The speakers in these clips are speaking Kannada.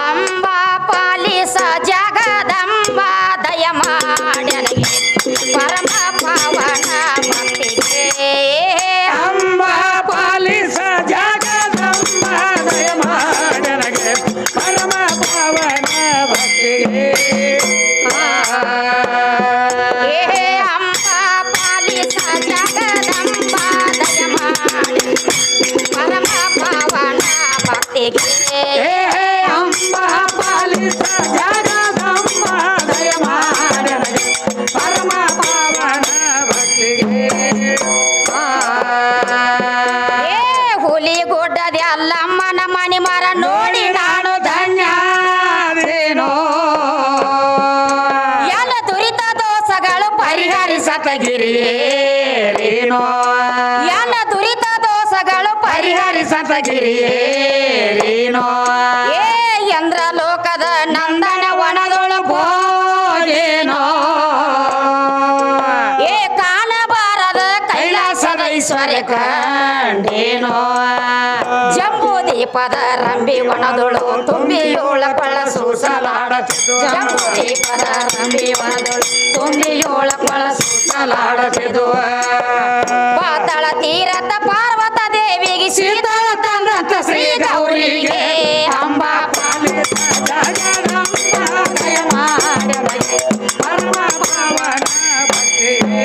ಅಂಬಾ ಪಾಲಿಸ ಜಗದಂಬ ದಯ ಮಾಡನಿಗೆ ಪರಮ ಪವನ ಮತ್ತಿಗೆ ಅಂಬಾ ಪಾಲಿಸ ಜಗದಂಬ ದಯ ಮಾಡನಿಗೆ ಪರಮ ಪವನ ಭಕ್ತಿಗೆ ಪರಿಹರಿಸತಗಿರಿಯೇರೇನೋ ಎಲ್ಲ ದುರಿತ ದೋಷಗಳು ಪರಿಹರಿಸತಗಿರಿಯೇರೇನೋ ಐಶ್ವರ್ಯ ಕಂಡೇನೋ ಜಂಬೂ ದೀಪದ ರಂಬಿ ವನದೊಳು ತುಂಬಿಯೋಳ ಪಳ ಸೂಸಲಾಡ ಜಂಬೂ ದೀಪದ ರಂಬಿ ವನದೊಳು ತುಂಬಿಯೋಳ ಪಳ ಕೊಳ್ಳ ಸಲಾಡತಿದ್ದು ಪಾತಾಳ ತೀರತ ಪಾರ್ವತ ದೇವಿಗೆ ಸೀತಾಳ ತಂದಂತ ಶ್ರೀ ಗೌರಿಗೆ ಅಂಬಾ ಪರಮ ಪಾವನ ಭಕ್ತಿಗೆ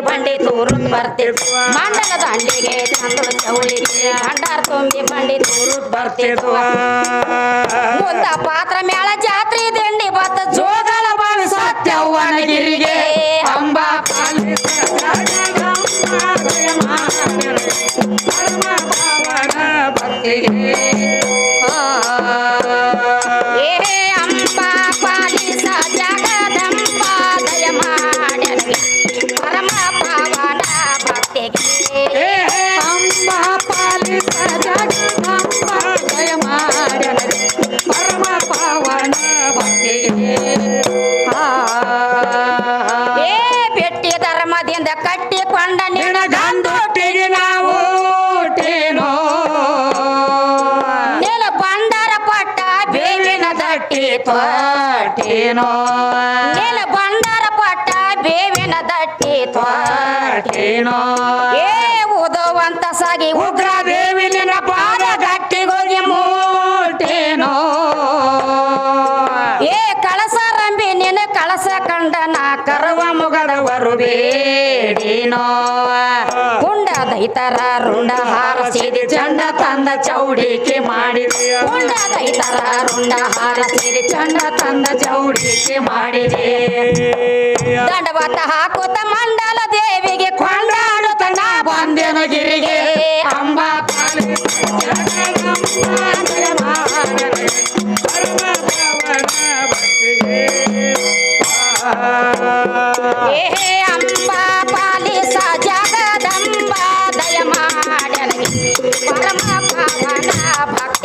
ಬಂಡಿ ತೂರುತ್ ಬರ್ತಿದ್ವು ಮಂಡಲ ದಂಡಿಗೆ ಚಂದ್ರ ಚೌಳಿಗೆ ಭಂಡಾರ ತುಂಬಿ ಬಂಡಿ ತೂರುತ್ ಬರ್ತಿದ್ವ ಮುಂದ ಪಾತ್ರ ಮೇಳ ಜಾತ್ರೆ ದಿಂಡಿ ಬತ್ತ ಜೋಗಳ ಬಾವಿ ಸತ್ಯವ್ವನಗಿರಿಗೆ ಅಂಬಾ ಭಕ್ತಿಗೆ. ತೊಟ್ಟೇನೋ ನೆಲ ಬಂಡಾರ ಪಟ್ಟ ಬೇವಿನ ದಟ್ಟಿ ತೋಟೇನೋ ಏ ಉದವಂತ ಸಾಗಿ ಉಗ್ರ ದೇವಿ ನಿನ್ನ ಪಾದ ಗಟ್ಟಿಗೋಗಿ ಮೂಟೇನೋ? ಏ ಕಳಸ ರಂಬಿ ನಿನ್ನ ಕಳಸ ಕಂಡ ನಾ ಕರವ ಮುಗದವರು ಬೇಡಿನೋ? ಕುಂಡ ದೈತರ ರುಂಡ ಹಾರಸಿದಿ ಚಂಡ ತಂದ ಚೌಡಿಕೆ ಮಾಡಿದೆ ಕುಂಡ ದೈತರ ರುಂಡ ಹಾರಸಿದಿ ಚಂಡ ತಂದ ಚೌಡಿಕೆ ಮಾಡಿದೆ ದಂಡವತ್ತ ಹಾಕುತ್ತ ಮಂಡಲ ದೇವಿಗೆ ಕೊಂಡಾಡುತ್ತ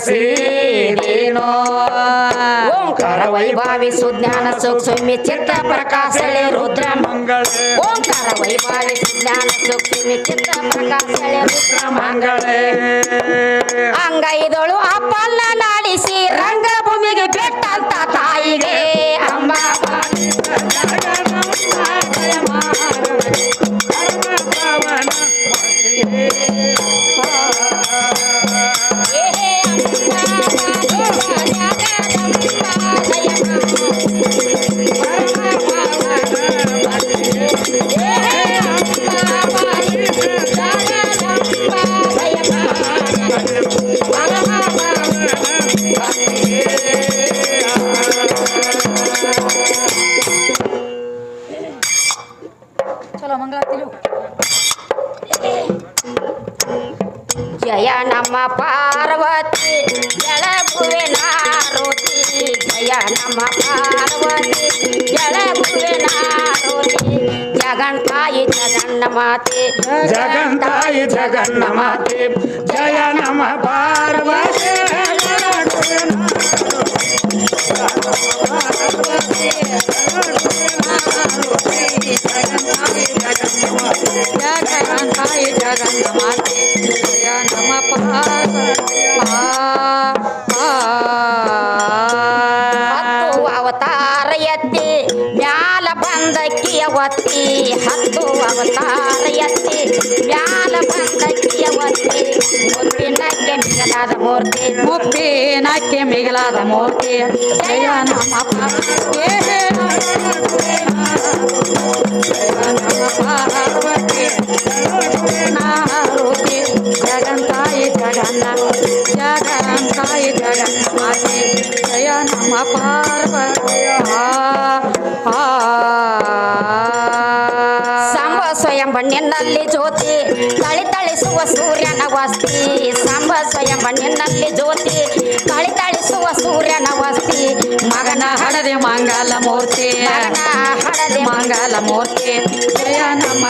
ಮುಗಸಿದೇನೋ ಓಂಕಾರ ವೈಭಾವಿ ಸುಜ್ಞಾನ ಸೂಕ್ಷ್ಮಿ ಚಿತ್ತ ಪ್ರಕಾಶಳೆ ರುದ್ರ ಮಂಗಳ. ಓಂಕಾರ ವೈಭಾವಿ ಸುಜ್ಞಾನ ಸೂಕ್ಷ್ಮಿ ಚಿತ್ತ ಪ್ರಕಾಶಳೆ ರುದ್ರ ಮಂಗಳ. ಅಂಗೈದಳು ಅಪ್ಪನ್ನ ನಾಡಿಸಿ ಜಯ ನಮ್ಮ ಪಾರ್ವತಿ ಜಳಗುವೆ ನಾರೋತಿ ಜಯ ನಮ್ಮ ಪಾರ್ವತಿ ಜಳಗುವೆ ನಾರೋತಿ ಜಗನ್ತಾಯಿ ಜಗನ್ನ ಮಾತೆ ಜಗಂತಾಯಿ ಜಗನ್ನ ಮಾತೆ ಜಯ ನಮ ಅವತಾರ ಎತ್ತಿ ಮ್ಯಾಲ ಬಂದಕ್ಕಿಯ ಒತ್ತಿ ಹತ್ತು ಅವತಾರ ಎತ್ತಿ ಮ್ಯಾಲ ಬಂದಕ್ಕಿಯ ಒತ್ತಿ ಮುಪ್ಪಿನಕ್ಕೆ ಮಿಗಲಾದ ಮೂರ್ತಿ ಮುಪ್ಪಿನಕ್ಕೆ ಜಯ ನಮ್ಮ ಬಣ್ಣಿನಲ್ಲಿ ಜ್ಯೋತಿ ತಳಿ ತಳಿಸುವ ಸೂರ್ಯನ ವಸ್ತಿ. ಸಾಂಬ ಸ್ವಯಂ ನಿನ್ನಲ್ಲಿ ಜ್ಯೋತಿ ತಳಿ ತಳಿಸುವ ಸೂರ್ಯನ ವಸ್ತಿ. ಮಗನ ಹಡದೆ ಮಂಗಲ ಮೂರ್ತಿ. ಹಡದೆ ಮಂಗಲ ಮೂರ್ತಿ. ಜಯ ನಮ್ಮ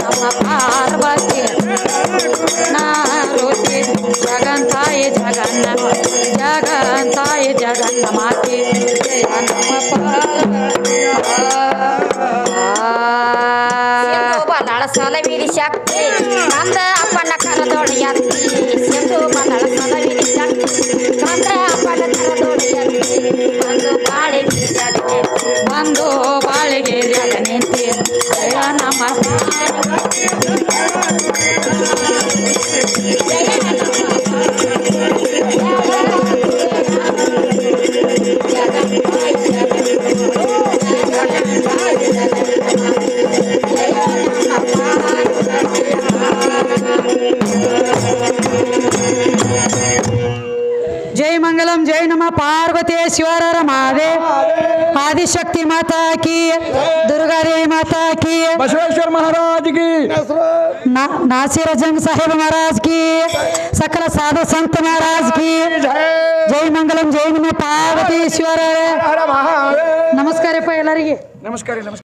ನಮ್ಮ ಪಾರ್ವತಿ. ನಾರೋತಿ. ಜಗಂತಾಯಿ ಜಗನ್ನ ಜಗಂತಾಯಿ ಜಗನ್ನ ಮಾತಿ ಜಯ ನಮ್ಮ ಬದಳ ಸಲವಿರಿ ಶಕ್ತಿ ಕಂದ ಅಪ್ಪನ ಕರದೊಡಿ ಅತ್ತಿ ಸಿಂಧು ಬದಳ ಸಲವಿರಿ ಶಕ್ತಿ ಕಂದ ಅಪ್ಪನ ಕರದೊಡಿ ಒಂದು ಪಾರ್ವತೇಶ್ವರರ ಮಹಾದೇವ್ ಆದಿಶಕ್ತಿ ಮಾತಾ ಕಿ ದುರ್ಗಾದೇವಿ ಮಾತಾ ಕಿ ಬಸವೇಶ್ವರ ಮಹಾರಾಜ್ ಕಿ ना- नासिर जंग साहेब महाराज की सकल साधु संत महाराज की ಜೈ ಮಂಗಲಂ ಜೈ ನಮ ಪಾರ್ವತೇಶ್ವರ ಹರ ಮಹಾದೇವ ನಮಸ್ಕಾರಪ್ಪ ಎಲ್ಲರಿಗೆ ನಮಸ್ಕಾರ ನಮಸ್ಕಾರ